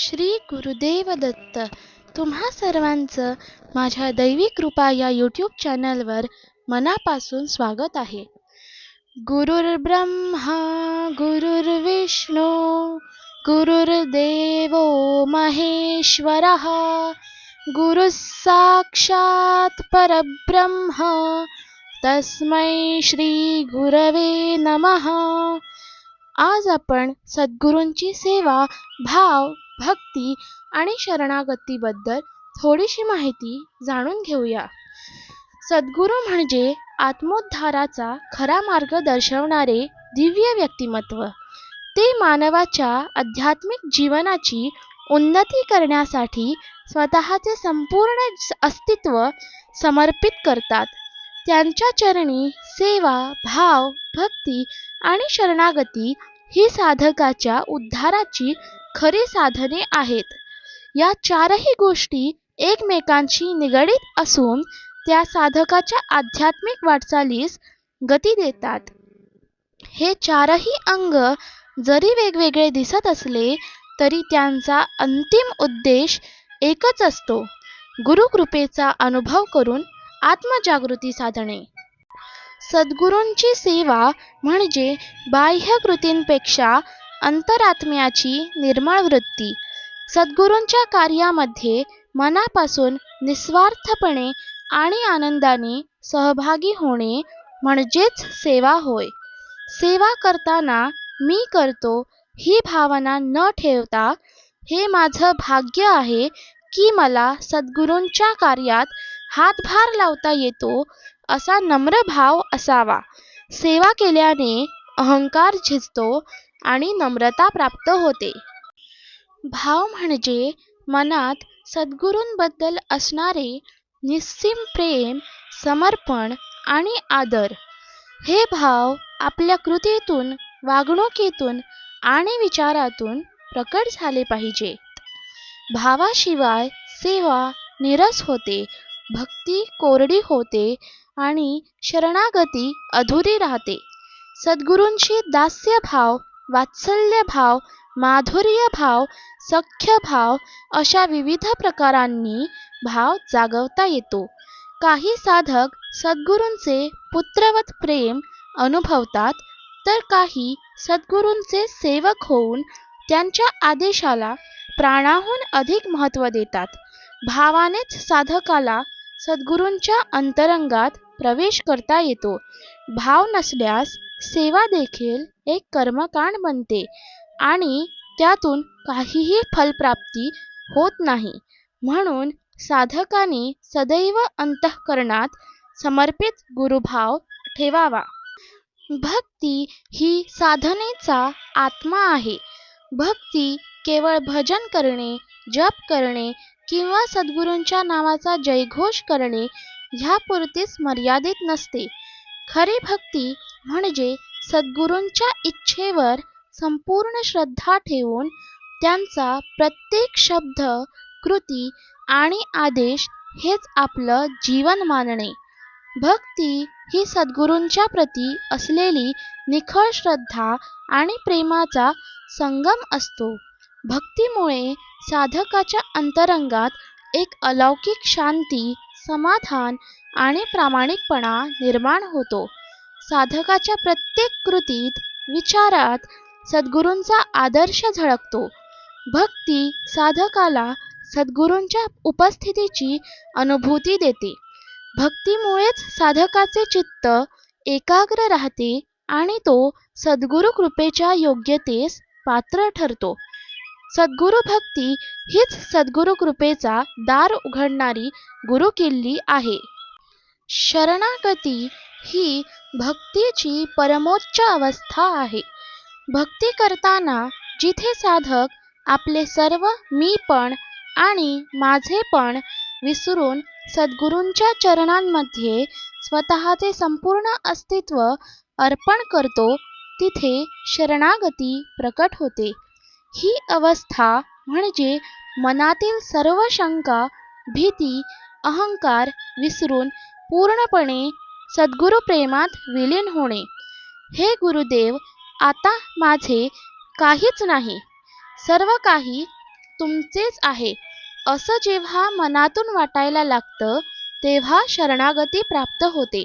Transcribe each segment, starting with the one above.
श्री गुरुदेव दत्त तुम्हा सर्वांचं माझ्या दैवी कृपा या यूट्यूब चॅनलवर मनापासून स्वागत आहे. गुरुर्ब्रह्मा गुरुर्विष्णू गुरुर्देवो महेश्वरः गुरु साक्षात परब्रह्म तस्मै श्री गुरवे नमः. आज आपण सद्गुरूंची सेवा भाव भक्ती आणि शरणागतीबद्दल थोडीशी माहिती जाणून घेऊया. सद्गुरू म्हणजे आत्मोद्धाराचा खरा मार्ग दर्शवणारे दिव्य व्यक्तिमत्व. ते मानवाच्या आध्यात्मिक जीवनाची उन्नती करण्यासाठी स्वतःचे संपूर्ण अस्तित्व समर्पित करतात. त्यांच्या चरणी सेवा भाव भक्ती आणि शरणागती ही साधकाच्या उद्धाराची खरी साधने आहेत. या चारही गोष्टी एकमेकांशी निगडीत असून त्या साधकाच्या आध्यात्मिक वाटचालीस गती देतात. हे चारही अंग जरी वेगवेगळे दिसत असले तरी त्यांचा अंतिम उद्देश एकच असतो गुरुकृपेचा अनुभव करून आत्मजागृती साधणे. सद्गुरूंची सेवा म्हणजे बाह्य कृतींपेक्षा अंतरात्म्याची निर्मळ वृत्ती. सद्गुरूंच्या कार्यामध्ये मनापासून निस्वार्थपणे आणि आनंदाने सहभागी होणे म्हणजेच सेवा होय. सेवा करताना मी करतो ही भावना न ठेवता हे माझं भाग्य आहे की मला सद्गुरूंच्या कार्यात हातभार लावता येतो असा नम्र भाव असावा. सेवा केल्याने अहंकार झिजतो आणि नम्रता प्राप्त होते. भाव म्हणजे मनात सद्गुरूंबद्दल असणारे निस्सीम प्रेम समर्पण आणि आदर. हे भाव आपल्या कृतीतून वागणुकीतून आणि विचारातून प्रकट झाले पाहिजे भावाशिवाय सेवा निरस होते भक्ती कोरडी होते आणि शरणागती अधुरी राहते. सद्गुरूंशी दास्य भाव वात्सल्य भाव माधुर्य भाव सख्य भाव अशा विविध प्रकारांनी भाव जागवता येतो. काही साधक सद्गुरूंचे पुत्रवत प्रेम अनुभवतात तर काही सद्गुरूंचे सेवक होऊन त्यांच्या आदेशाला प्राणाहून अधिक महत्त्व देतात. भावानेच साधकाला सद्गुरूंच्या अंतरंगात प्रवेश करता येतो. भाव नसल्यास सेवा देखील एक कर्मकांड बनते आणि त्यातून काहीही फलप्राप्ती होत नाही. म्हणून साधकाने सदैव अंतःकरणात समर्पित गुरुभाव ठेवावा. भक्ती ही साधनेचा आत्मा आहे. भक्ती केवळ भजन करणे जप करणे किंवा सद्गुरूंच्या नावाचा जयघोष करणे ह्यापुरतीच मर्यादित नसते. खरी भक्ती म्हणजे सद्गुरूंच्या इच्छेवर संपूर्ण श्रद्धा ठेवून त्यांचा प्रत्येक शब्द कृती आणि आदेश हेच आपलं जीवन मानणे. भक्ती ही सद्गुरूंच्या प्रती असलेली निखळ श्रद्धा आणि प्रेमाचा संगम असतो. भक्तीमुळे साधकाच्या अंतरंगात एक अलौकिक शांती समाधान आणि प्रामाणिकपणा निर्माण होतो. साधकाच्या प्रत्येक कृतीत विचारात सद्गुरूंचा आदर्श झळकतो. भक्ती साधकाला सद्गुरूंच्या उपस्थितीची अनुभूती देते. भक्तीमुळेच साधकाचे चित्त एकाग्र राहते आणि तो सद्गुरु कृपेच्या योग्यतेस पात्र ठरतो. सद्गुरु भक्ती हीच सद्गुरु कृपेचा दार उघडणारी गुरुकिल्ली आहे. शरणागती ही भक्तीची परमोच्च अवस्था आहे. भक्ती करताना जिथे साधक आपले सर्व मी पण आणि माझे पण विसरून सद्गुरूंच्या चरणांमध्ये स्वतःचे संपूर्ण अस्तित्व अर्पण करतो तिथे शरणागती प्रकट होते. ही अवस्था म्हणजे मनातील सर्व शंका भीती अहंकार विसरून पूर्णपणे सद्गुरु प्रेमात विलीन होणे. हे गुरुदेव आता माझे काहीच नाही. सर्व काही तुमचेच आहे. असं जेव्हा मनातून वाटायला लागतं तेव्हा शरणागती प्राप्त होते.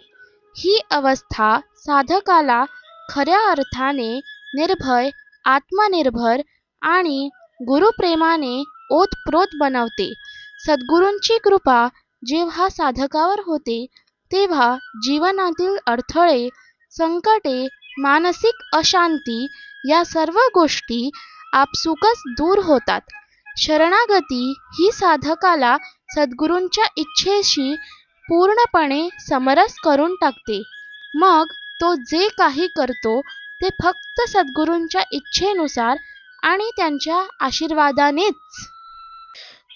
ही अवस्था साधकाला खऱ्या अर्थाने निर्भय आत्मनिर्भर आणि गुरुप्रेमाने ओतप्रोत बनवते. सद्गुरूंची कृपा जेव्हा साधकावर होते तेव्हा जीवनातील अडथळे संकटे मानसिक अशांती या सर्व गोष्टी आपसुकच दूर होतात. शरणागती ही साधकाला सद्गुरूंच्या इच्छेशी पूर्णपणे समरस करून टाकते. मग तो जे काही करतो ते फक्त सद्गुरूंच्या इच्छेनुसार आणि त्यांच्या आशीर्वादानेच.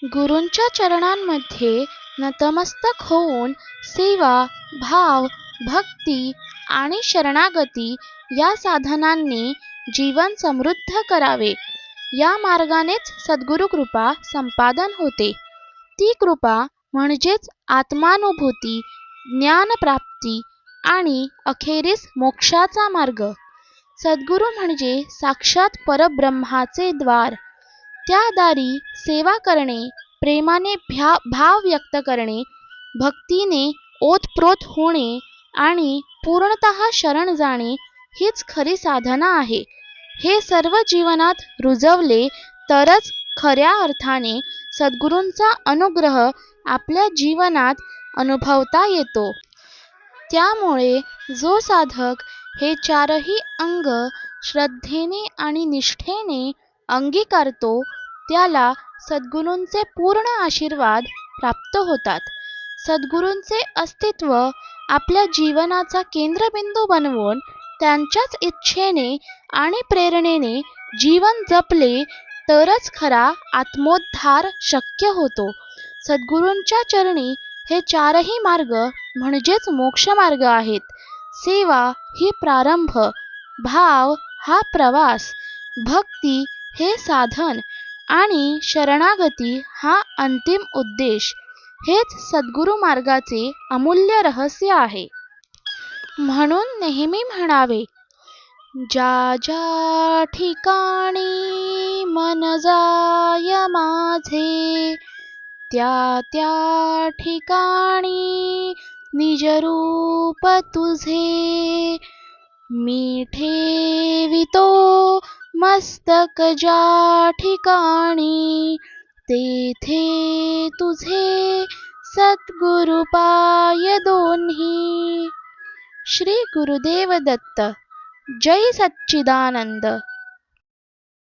गुरूंच्या चरणांमध्ये नतमस्तक होऊन सेवा भाव भक्ती आणि शरणागती या साधनांनी जीवन समृद्ध करावे. या मार्गानेच सद्गुरु कृपा संपादन होते. ती कृपा म्हणजेच आत्मानुभूती ज्ञानप्राप्ती आणि अखेरीस मोक्षाचा मार्ग. सद्गुरू म्हणजे साक्षात परब्रह्माचे द्वार. त्या दारी सेवा करणे प्रेमाने भ्या भाव व्यक्त करणे भक्तीने ओतप्रोत होणे आणि पूर्णत शरण जाणे हीच खरी साधना आहे. हे सर्व जीवनात रुजवले तरच खऱ्या अर्थाने सद्गुरूंचा अनुग्रह आपल्या जीवनात अनुभवता येतो. त्यामुळे जो साधक हे चारही अंग श्रद्धेने आणि निष्ठेने अंगीकारतो त्याला सद्गुरूंचे पूर्ण आशीर्वाद प्राप्त होतात. सद्गुरूंचे अस्तित्व आपल्या जीवनाचा केंद्रबिंदू बनवून त्यांच्याच इच्छेने आणि प्रेरणेने जीवन जपले तरच खरा आत्मोद्धार शक्य होतो. सद्गुरूंच्या चरणी हे चारही मार्ग म्हणजेच मोक्षमार्ग आहेत. सेवा ही प्रारंभ भाव हा प्रवास भक्ती हे साधन आणि शरणागती हा अंतिम उद्देश. हेच सद्गुरु मार्गाचे अमूल्य रहस्य आहे. म्हणून नेहमी म्हणावे ज्या ज्या ठिकाणी मन जाय माझे त्या त्या ठिकाणी निजरूप तुझे. मी ठेवितो मस्तक ज्या ठिकाणी तेथे तुझे सद्गुरु पाय दोन्ही. श्री गुरुदेव दत्त. जय सच्चिदानंद.